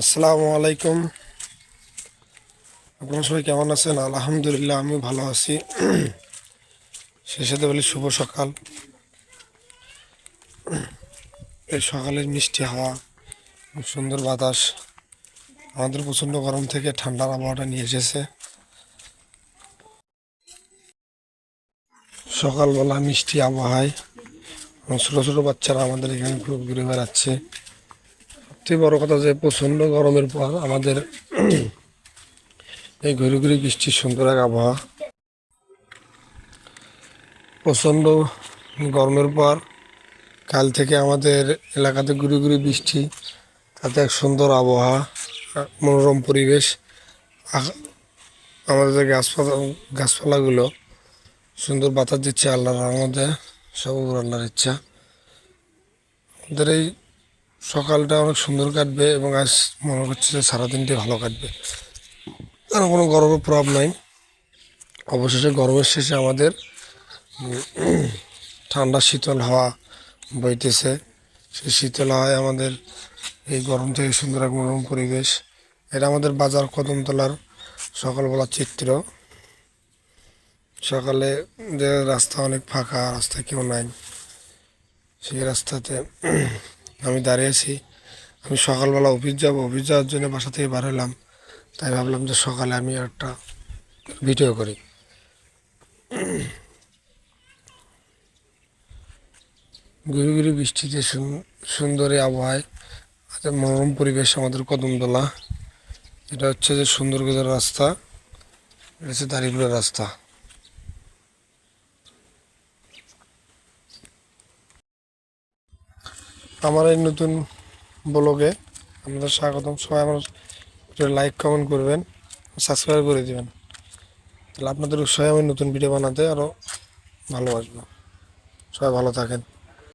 আসসালামু আলাইকুম। আপনারা সবাই কেমন আছেন? আলহামদুলিল্লাহ আমি ভালো আছি। সাথে বলি শুভ সকাল। এই সকালের মিষ্টি হাওয়া খুব সুন্দর বাতাস, আমাদের প্রচণ্ড গরম থেকে ঠান্ডার আবহাওয়াটা নিয়ে এসেছে। সকালবেলা মিষ্টি আবহাওয়ায় ছোটো ছোটো বাচ্চারা আমাদের এখানে খুব ঘুরে বেড়াচ্ছে। সবথেকে বড় কথা যে প্রচণ্ড গরমের পর আমাদের এই ঘুরে ঘুরে বৃষ্টির সুন্দর এক আবহাওয়া। প্রচণ্ড গরমের পর কাল থেকে আমাদের এলাকাতে ঘুরে ঘুরে বৃষ্টি, তাতে এক সুন্দর আবহাওয়া মনোরম পরিবেশ। আমাদের যে গাছপালা, গাছপালাগুলো সুন্দর বাতাস দিচ্ছে আল্লাহর রহমতে সব আল্লাহর ইচ্ছা। আমাদের এই সকালটা অনেক সুন্দর কাটবে এবং আজ মনে হচ্ছে যে সারাদিনটি ভালো কাটবে। কারণ কোনো গরমের প্রভাব নাই। অবশেষে গরমের শেষে আমাদের ঠান্ডা শীতল হাওয়া বইতেছে। সেই শীতল হাওয়ায় আমাদের এই গরম থেকে সুন্দর এক মনোরম পরিবেশ। এটা আমাদের বাজার কদমতলার সকালবেলার চিত্র। সকালে যে রাস্তা অনেক ফাঁকা রাস্তা কেউ নাই। সেই রাস্তাতে আমি দাঁড়িয়ে আছি। আমি সকালবেলা অফিস যাব, অফিস যাওয়ার জন্য বাসা থেকে বার হলাম। তাই ভাবলাম যে সকালে আমি একটা ভিডিও করি। ঘুরি বৃষ্টিতে সুন- সুন্দর আবহাওয়ায় মনোরম পরিবেশ আমাদের কদমতলা। এটা হচ্ছে যে সুন্দরগঞ্জের রাস্তা, এটা হচ্ছে দাঁড়িপুরের রাস্তা। আমার এই নতুন ব্লগে আপনাদের স্বাগতম। সবাই আমার লাইক কমেন্ট করবেন সাবস্ক্রাইব করে দেবেন। তাহলে আপনাদের উৎসাহে আমি নতুন ভিডিও বানাতে আরও ভালোবাসবো সবাই ভালো থাকেন।